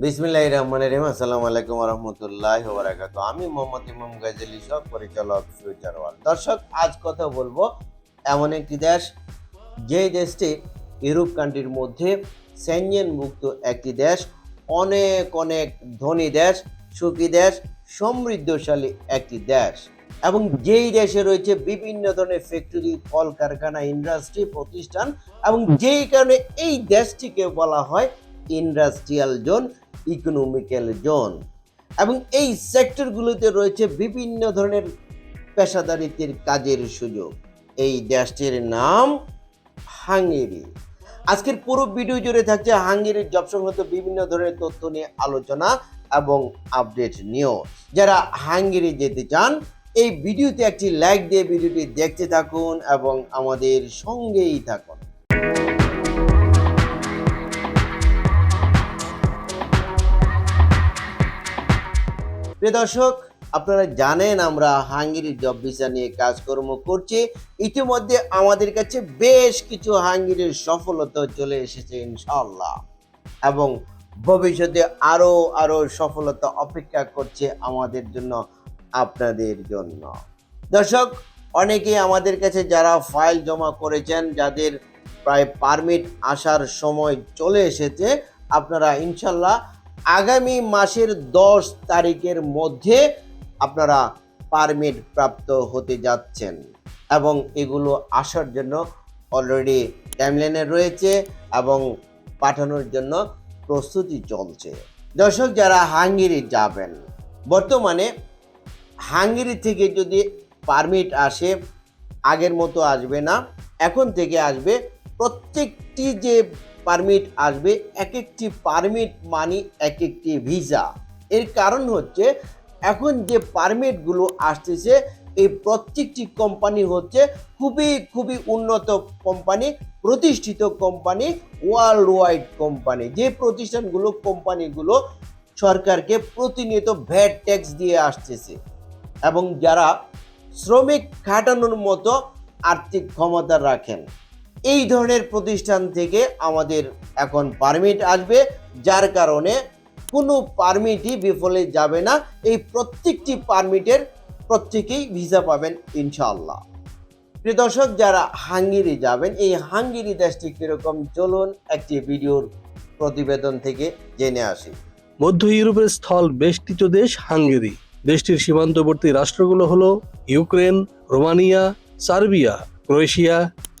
বিসমিল্লাহ রহমান রহিম। আসসালামু আলাইকুম রহমতুল্লাহ বারাকাতু আমি মোহাম্মদ ইমাম গাজী সব পরিচালক ওয়ার্ল্ড দর্শক, আজ কথা বলব এমন একটি দেশ, যে দেশটি ইউরোপ কান্ট্রির মধ্যে মুক্ত একটি দেশ, অনেক অনেক ধনী দেশ, সুখী দেশ, সমৃদ্ধশালী একটি দেশ। এবং যেই দেশে রয়েছে বিভিন্ন ধরনের ফ্যাক্টরি কলকারখানা ইন্ডাস্ট্রি প্রতিষ্ঠান, এবং যেই কারণে এই দেশটিকে বলা হয় ইন্ডাস্ট্রিয়াল জোন ইকোনমিক্যাল জোন এবং এই সেক্টরগুলোতে রয়েছে বিভিন্ন ধরনের পেশাদারিত্বের কাজের সুযোগ। এই দেশটির নাম হাঙ্গেরি। আজকের পুরো ভিডিও জুড়ে থাকছে হাঙ্গেরির জব সংক্রান্ত বিভিন্ন ধরনের তথ্য নিয়ে আলোচনা এবং আপডেট নিয়েও যারা হাঙ্গেরি যেতে চান, এই ভিডিওতে একটি লাইক দিয়ে ভিডিওটি দেখতে থাকুন এবং আমাদের সঙ্গেই থাকুন। প্রিয় দর্শক, আপনারা জানেন আমরা হাঙ্গেরির জব ভিসা নিয়ে কাজকর্ম করছি। ইতিমধ্যে আমাদের কাছে বেশ কিছু হাঙ্গেরির সফলতা চলে এসেছে ইনশাল্লাহ এবং ভবিষ্যতে আরও আরও সফলতা অপেক্ষা করছে আমাদের জন্য, আপনাদের জন্য। দর্শক, অনেকেই আমাদের কাছে যারা ফাইল জমা করেছেন, যাদের প্রায় পারমিট আসার সময় চলে এসেছে, আপনারা ইনশাল্লাহ আগামী মাসের দশ তারিখের মধ্যে আপনারা পারমিট প্রাপ্ত হতে যাচ্ছেন এবং এগুলো আসার জন্য অলরেডি টাইমলাইনে রয়েছে এবং পাঠানোর জন্য প্রস্তুতি চলছে। দর্শক, যারা হাঙ্গেরি যাবেন, বর্তমানে হাঙ্গেরি থেকে যদি পারমিট আসে, আগের মতো আসবে না। এখন থেকে আসবে প্রত্যেকটি যে পারমিট আসবে, এক একটি পারমিট মানি এক একটি ভিসা এর কারণ হচ্ছে, এখন যে পারমিটগুলো আসতেছে, এই প্রত্যেকটি কোম্পানি হচ্ছে খুবই খুবই উন্নত কোম্পানি প্রতিষ্ঠিত কোম্পানি ওয়ার্ল্ড ওয়াইড কোম্পানি যে প্রতিষ্ঠানগুলো কোম্পানিগুলো সরকারকে প্রতিনিয়ত ভ্যাট ট্যাক্স দিয়ে আসতেছে। এবং যারা শ্রমিক খাটানোর মতো আর্থিক ক্ষমতা রাখেন। এই ধরনের প্রতিষ্ঠান থেকে আমাদের এখন পারমিট আসবে, যার কারণে কোনো পারমিটই বিফলে যাবে না। এই প্রত্যেকটি পারমিটের প্রত্যেকেই ভিসা পাবেন ইনশাআল্লাহ। প্রিয় দর্শক, যারা হাঙ্গেরি যাবেন, এই হাঙ্গেরি দেশটি কীরকম, চলুন একটি ভিডিওর প্রতিবেদন থেকে জেনে আসি। মধ্য ইউরোপের স্থল বেষ্টিত দেশ হাঙ্গেরি। দেশটির সীমান্তবর্তী রাষ্ট্রগুলো হলো Ukraine, Romania, Serbia, Croatia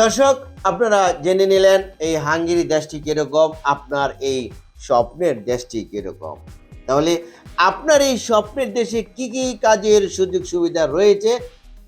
দর্শক, আপনারা জেনে নিলেন এই হাঙ্গেরি দেশটি কীরকম, আপনার এই স্বপ্নের দেশটি কীরকম। তাহলে আপনার এই স্বপ্নের দেশে কি কি কাজের সুযোগ সুবিধা রয়েছে?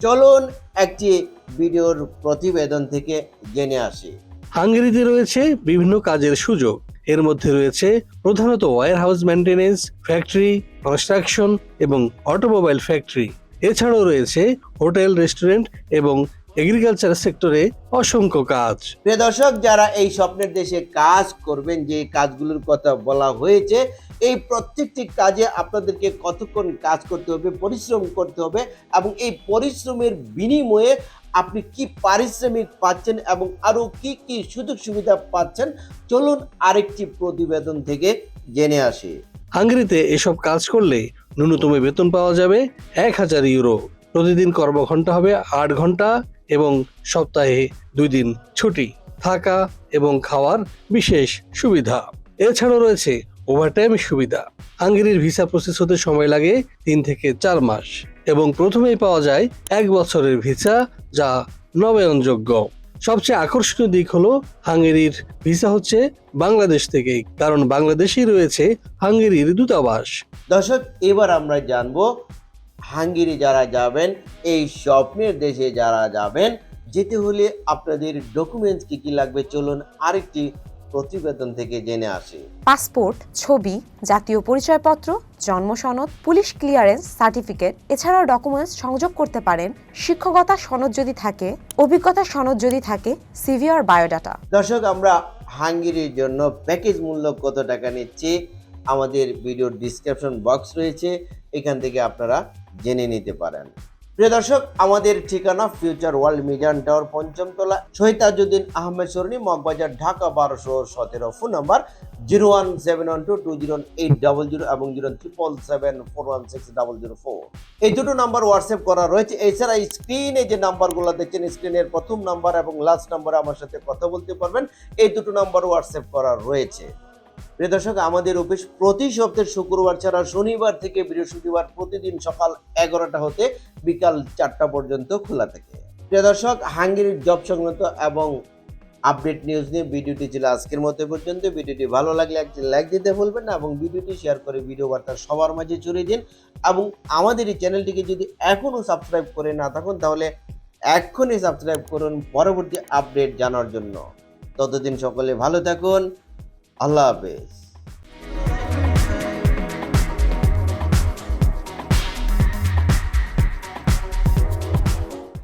চলুন একটি ভিডিওর প্রতিবেদন থেকে জেনে আসি। হাঙ্গেরিতে রয়েছে বিভিন্ন কাজের সুযোগ। এর মধ্যে রয়েছে প্রধানত warehouse maintenance factory construction এবং অটোমোবাইল ফ্যাক্টরি এছাড়াও রয়েছে হোটেল রেস্টুরেন্ট এবং এগ্রিকালচার সেক্টরে অসংখ্য কাজ। প্রিয় দর্শক যারা এই স্বপ্নের দেশে কাজ করবেন যে কাজগুলোর কথা বলা হয়েছে এই প্রত্যেকটি কাজে আপনাদেরকে কতক্ষণ কাজ করতে হবে পরিশ্রম করতে হবে এবং এই পরিশ্রমের বিনিময়ে আপনি কি পারিশ্রমিক পাচ্ছেন এবং আরও কি কি সুযোগ সুবিধা পাচ্ছেন চলুন আরেকটি প্রতিবেদন থেকে জেনে আসি। হাঙ্গেরিতে এসব কাজ করলে ন্যূনতম বেতন পাওয়া যাবে এক হাজার ইউরো। প্রতিদিন কর্মঘণ্টা হবে আট ঘণ্টা এবং সপ্তাহে দুই দিন ছুটি, থাকা এবং খাওয়ার বিশেষ সুবিধা। এছাড়াও রয়েছে ওভারটাইম সুবিধা। হাঙ্গেরির ভিসা প্রসেস হতে সময় লাগে তিন থেকে চার মাস এবং প্রথমেই পাওয়া যায় এক বছরের ভিসা যা নবায়নযোগ্য। সবচেয়ে আকর্ষণীয় দিক হলো হাঙ্গেরির ভিসা হচ্ছে বাংলাদেশ থেকেই, কারণ বাংলাদেশেই রয়েছে হাঙ্গেরির দূতাবাস। দর্শক, এবার আমরা জানব হাঙ্গেরি যারা যাবেন এই স্বপ্নের দেশে যারা যাবেন যেতে হলে আপনাদের ডকুমেন্টস কি কি লাগবে চলুন আরেকটি প্রতিবেদন থেকে জেনে আসি। পাসপোর্ট ছবি জাতীয় পরিচয়পত্র জন্ম সনদ পুলিশ ক্লিয়ারেন্স সার্টিফিকেট এছাড়াও ডকুমেন্টস সংযোগ করতে পারেন। শিক্ষকতা সনদ যদি থাকে অভিজ্ঞতা সনদ যদি থাকে সিভি আর বায়োডাটা দর্শক আমরা হাঙ্গেরির জন্য প্যাকেজ মূল্য কত টাকা নিচ্ছি আমাদের ভিডিওর ডিসক্রিপশন বক্স রয়েছে এখান থেকে আপনারা জেনে নিতে পারেন। প্রিয় দর্শক, আমাদের ঠিকানা ফিউচার ওয়ার্ল্ড মিজান টাওয়ার পঞ্চম তলা শহীদ তাজুদ্দিন আহমেদ সরণি, মগবাজার, ঢাকা, বারোশো সতেরো। Phone number zero one seven one two two zero eight double zero এবং zero triple seven four one six double zero four. এই দুটো নাম্বার হোয়াটসঅ্যাপ করা রয়েছে। এছাড়া স্ক্রিনে যে নাম্বারগুলো দেখছেন, স্ক্রিনের প্রথম নাম্বার এবং লাস্ট নাম্বারে আমার সাথে কথা বলতে পারবেন। এই দুটো নাম্বার হোয়াটসঅ্যাপ করা রয়েছে। প্রিয় দর্শক, আমাদের অফিস প্রতি সপ্তাহের শুক্রবার ছাড়া শনিবার থেকে বৃহস্পতিবার প্রতিদিন সকাল এগারোটা হতে বিকাল চারটা পর্যন্ত খোলা থাকে। প্রিয় দর্শক, হাঙ্গেরির জব সংক্রান্ত এবং আপডেট নিউজ নিয়ে ভিডিওটি ছিল আজকের মতো পর্যন্ত। ভিডিওটি ভালো লাগলে একটি লাইক দিতে ভুলবেন না এবং ভিডিওটি শেয়ার করে ভিডিও বার্তা সবার মাঝে ছড়িয়ে দিন এবং আমাদের এই চ্যানেলটিকে যদি এখনও সাবস্ক্রাইব করে না থাকুন, তাহলে এক্ষুনি সাবস্ক্রাইব করুন পরবর্তী আপডেট জানার জন্য। ততদিন সকলে ভালো থাকুন আল্লাহ হাফেজ।